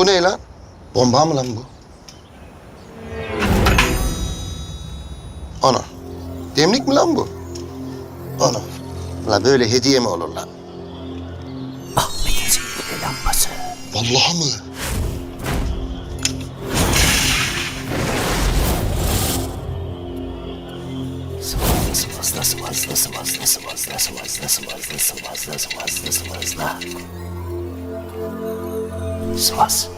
Bu ne lan? Bomba mı lan bu? Ana. Demlik mi lan bu? Ana. La böyle hediye mi olur lan? Ahmet'in sihirli lambası. Vallahi mı? Sıvazla, sıvazla, sıvazla, sıvazla, sıvazla, sıvazla, sıvazla, sıvazla, sıvazla. Sıvaz.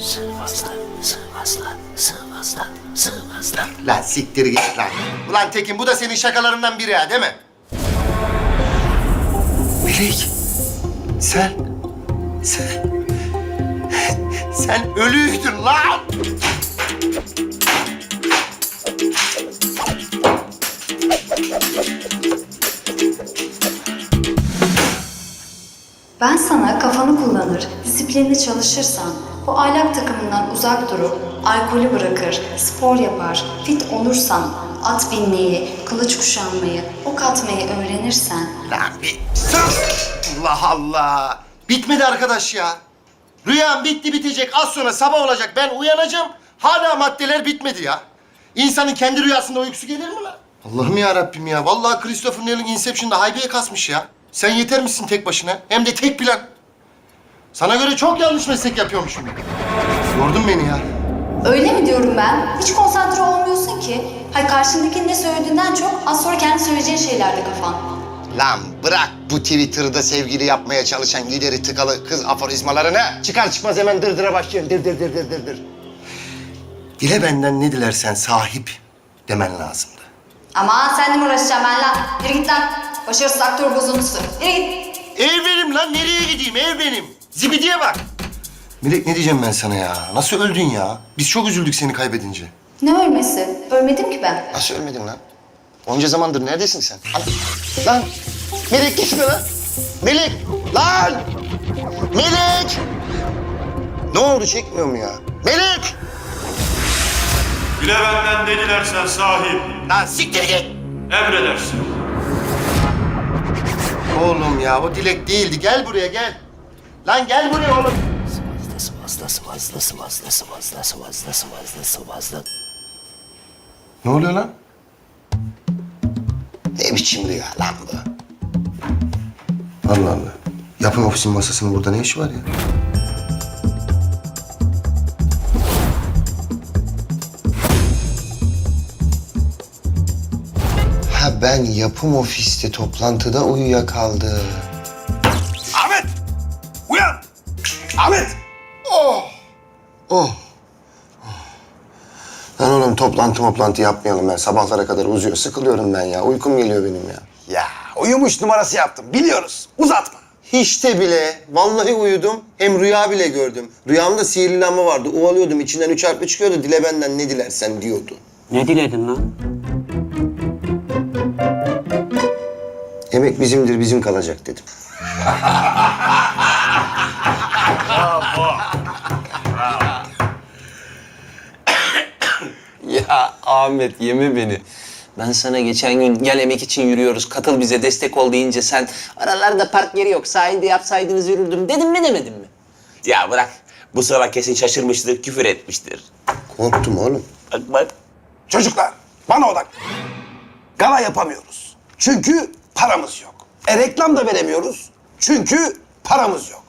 Sıvazla, sıvazla, sıvazla, sıvazla. Lan siktir git lan. Ulan Tekin bu da senin şakalarından biri ha değil mi? Melek. Sen. Sen. Sen ölüydün lan. Ben sana kafanı kullanır, disiplinli çalışırsan, bu aylak takımından uzak durup, alkolü bırakır, spor yapar, fit olursan, at binmeyi, kılıç kuşanmayı, ok atmayı öğrenirsen, Lan bir sus. Allah Allah. Bitmedi arkadaş ya. Rüyam bitti bitecek. Az sonra sabah olacak. Ben uyanacağım. Hala maddeler bitmedi ya. İnsanın kendi rüyasında uykusu gelir mi lan? Allah'ım ya Rabbim ya. Vallahi Christopher Nolan Inception'da haybeye kasmış ya. Sen yeter misin tek başına? Hem de tek plan. Sana göre çok yanlış meslek yapıyormuşum. Yordun beni ya. Öyle mi diyorum ben? Hiç konsantre olmuyorsun ki. Hay karşındakinin ne söylediğinden çok az sonra kendi söyleyeceğin şeylerde kafan. Lan bırak bu Twitter'da sevgili yapmaya çalışan lideri tıkalı kız aforizmalarını. Çıkar çıkmaz hemen dırdıra başlıyorsun. Dır dır dır dır dır dır. Dile benden ne dilersen sahip demen lazımdı. Ama seninle mi uğraşacağım ben lan? Yürü git lan. Başarısız aktör bozuntusu. Git. Ev benim lan nereye gideyim ev benim. Zibidiye bak. Melek ne diyeceğim ben sana ya? Nasıl öldün ya? Biz çok üzüldük seni kaybedince. Ne ölmesi? Ölmedim ki ben. Nasıl ölmedin lan? Onca zamandır neredesin sen? Lan Melek gitme lan. Melek lan. Melek. Ne oldu çekmiyor mu ya? Melek. Bile benden ne dilersen sahip, Lan siktir git. emredersin. Oğlum ya o dilek değildi. Gel buraya gel. Lan gel buraya oğlum. Sıvazla, sıvazla, sıvazla, sıvazla, sıvazla, sıvazla, sıvazla. Ne oluyor lan? Ne biçim rüya lan bu? Allah Allah. Yapım ofisin masasının burada ne işi var ya? Ben yapım ofiste toplantıda uyuyakaldım. Ahmet! Uyan! Ahmet! Oh. Lan oğlum toplantı toplantı yapmayalım ben. Sabahlara kadar uzuyor. Sıkılıyorum ben ya. Uykum geliyor benim ya. Ya uyumuş numarası yaptım biliyoruz. Uzatma. Hiç de bile. Vallahi uyudum. Hem rüya bile gördüm. Rüyamda sihirli lamba vardı. Ovalıyordum. içinden üç harfli çıkıyordu. Dile benden ne dilersen diyordu. Ne diledin lan? Emek bizimdir, bizim kalacak dedim. Ya Ahmet yeme beni. Ben sana geçen gün gel emek için yürüyoruz, katıl bize destek ol deyince sen aralarda park yeri yok, sahilde yapsaydınız yürürdüm dedim mi demedim mi? Ya bırak. Bu sıra kesin şaşırmıştır, küfür etmiştir. Korktum oğlum. Bak bak. Çocuklar bana odak. Gala yapamıyoruz. Çünkü paramız yok. E reklam da veremiyoruz. Çünkü paramız yok.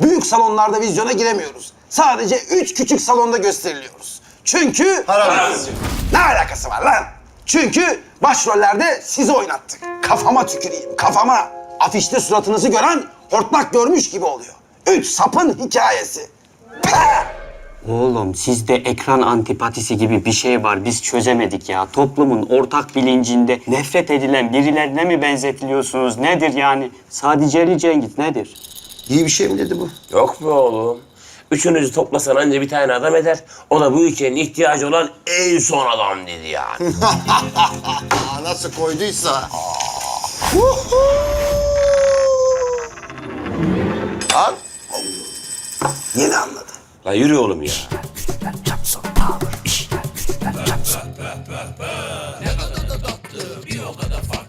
Büyük salonlarda vizyona giremiyoruz. Sadece üç küçük salonda gösteriliyoruz. Çünkü... Paramız yok. Ne alakası var lan? Çünkü başrollerde sizi oynattık. Kafama tüküreyim, kafama. Afişte suratınızı gören hortlak görmüş gibi oluyor. Üç sapın hikayesi. Pah! Oğlum sizde ekran antipatisi gibi bir şey var. Biz çözemedik ya. Toplumun ortak bilincinde nefret edilen birilerine mi benzetiliyorsunuz? Nedir yani? Sadece Ali Cengiz nedir? İyi bir şey mi dedi bu? Yok be oğlum. Üçünüzü toplasan anca bir tane adam eder. O da bu ülkenin ihtiyacı olan en son adam dedi yani. Nasıl koyduysa. Al. Yeni anladı. La yürü oğlum ya. Ne kadar da tatlı bir o kadar farklı.